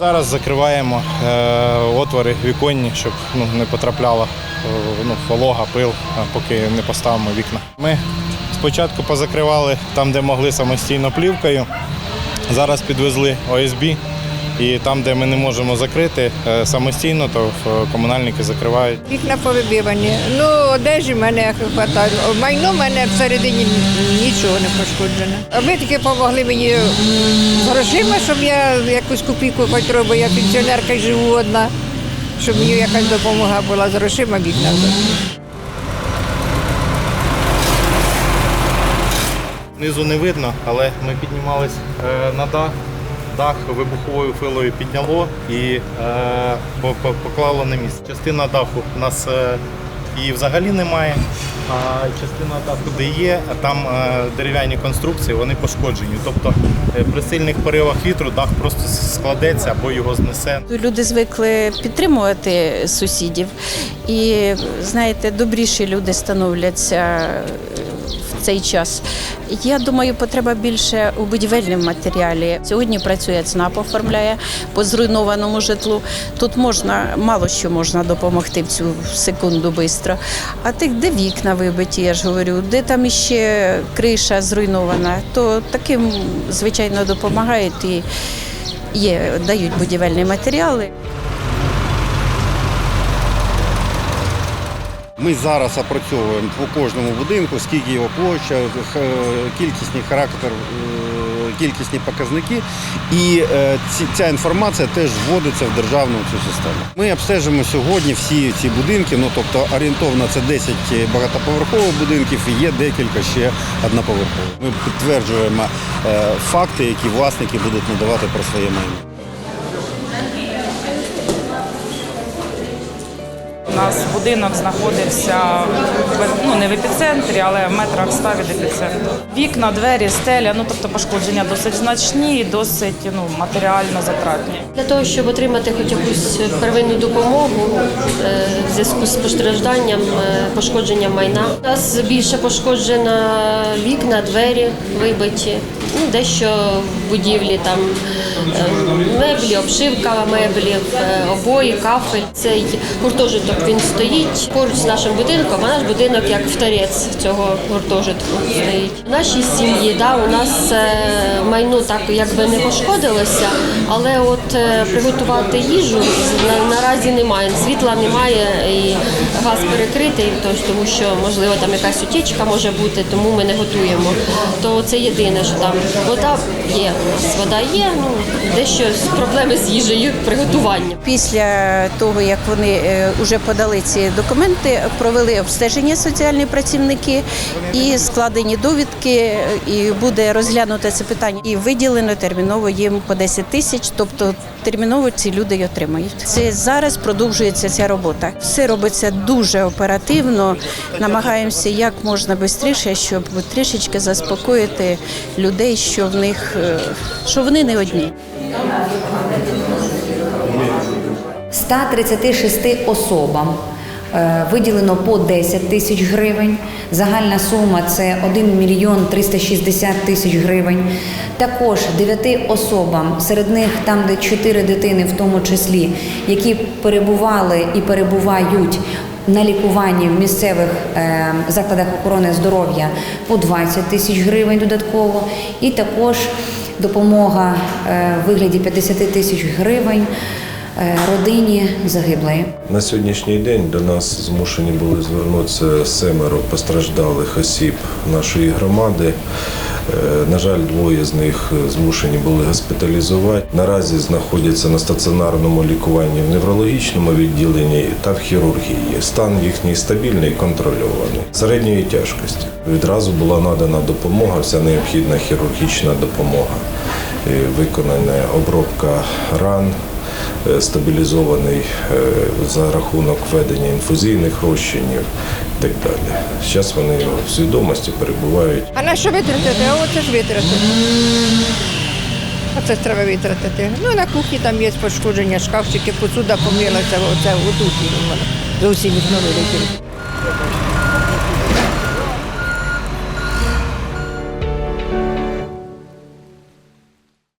Зараз закриваємо е, отвори віконні, щоб ну, не потрапляла е, ну, волога, пил, е, поки не поставимо вікна. Ми спочатку позакривали там, де могли самостійно плівкою. Зараз підвезли ОСБ. І там, де ми не можемо закрити е, самостійно, то е, комунальники закривають. Вікна повибивані. Ну, одежі в мене хватає. Майно в мене всередині нічого не пошкоджено. А ви таки допомогли мені з грошима, щоб я якусь копійку хоч робила. Я пенсіонерка живу одна, щоб мені якась допомога була з грошима вікна. Знизу не видно, але ми піднімались е, на дах. Дах вибуховою хвилою підняло і е, по- по- поклало на місце. Частина даху у нас е, її взагалі немає, а частина даху, де є, там е, дерев'яні конструкції, вони пошкоджені. Тобто е, при сильних поривах вітру дах просто складеться або його знесе. Люди звикли підтримувати сусідів, і знаєте, добріші люди становляться цей час. Я думаю, потреба більше у будівельному матеріалі. Сьогодні працює ЦНАП, оформляє по зруйнованому житлу. Тут можна мало що можна допомогти в цю секунду швидко. А тих, де вікна вибиті, я ж говорю, де там іще криша зруйнована, то таким звичайно допомагають і є, дають будівельні матеріали. Ми зараз опрацьовуємо по кожному будинку, скільки його площа, кількісний характер, е, кількісні показники. І е, ця інформація теж вводиться в державну цю систему. Ми обстежимо сьогодні всі ці будинки, ну тобто орієнтовно це 10 багатоповерхових будинків і є декілька ще одноповерхових. Ми підтверджуємо е, факти, які власники будуть надавати про своє майно. У нас будинок знаходився ну, не в епіцентрі, але в метрах ста від епіцентру. Вікна, двері, стеля, ну тобто пошкодження досить значні і досить ну, матеріально затратні. Для того, щоб отримати хоч якусь первинну допомогу е, в зв'язку з постражданням, е, пошкодженням майна. У нас більше пошкоджено вікна, двері вибиті, ну, дещо в будівлі, там е, меблі, обшивка меблів, обої, кафель. Цей гуртожиток він стоїть поруч з нашим будинком, а наш будинок як вторець цього гуртожитку стоїть. Нашій сім'ї да, у нас е, майно так якби не пошкодилося, але от е, приготувати їжу наразі немає. Світла немає і газ перекритий, тому що можливо там якась утічка може бути, тому ми не готуємо. То це єдине, що там вода є. Вода є, ну дещо проблеми з їжею приготування. Після того, як вони вже подали ці документи, провели обстеження соціальні працівники і складені довідки, і буде розглянуто це питання. І виділено терміново їм по 10 тисяч, тобто терміново ці люди й отримають. Це зараз продовжується ця робота. Все робиться дуже оперативно. Намагаємося як можна швидше, щоб трішечки заспокоїти людей, що в них е, що вони не одні. 136 особам е, виділено по 10 тисяч гривень. Загальна сума це 1 мільйон 360 тисяч гривень. Також 9 особам, серед них там, де 4 дитини, в тому числі, які перебували і перебувають на лікуванні в місцевих е, закладах охорони здоров'я по 20 тисяч гривень додатково. І також допомога е, в вигляді 50 тисяч гривень родині загиблої. На сьогоднішній день до нас змушені були звернутися семеро постраждалих осіб нашої громади. Е, На жаль, двоє з них змушені були госпіталізувати. Наразі знаходяться на стаціонарному лікуванні в неврологічному відділенні та в хірургії. Стан їхній стабільний і контрольований. Середньої тяжкості. Відразу була надана допомога, вся необхідна хірургічна допомога. Е, Виконана обробка ран, е, стабілізований е, за рахунок введення інфузійних розчинів і так далі. Зараз вони в свідомості перебувають. А на що витратити? А оце ж витратити. Оце ж треба витратити. Ну, на кухні там є пошкодження, шкафчики, посуда помилася, оце отут. Зовсім вилетіло.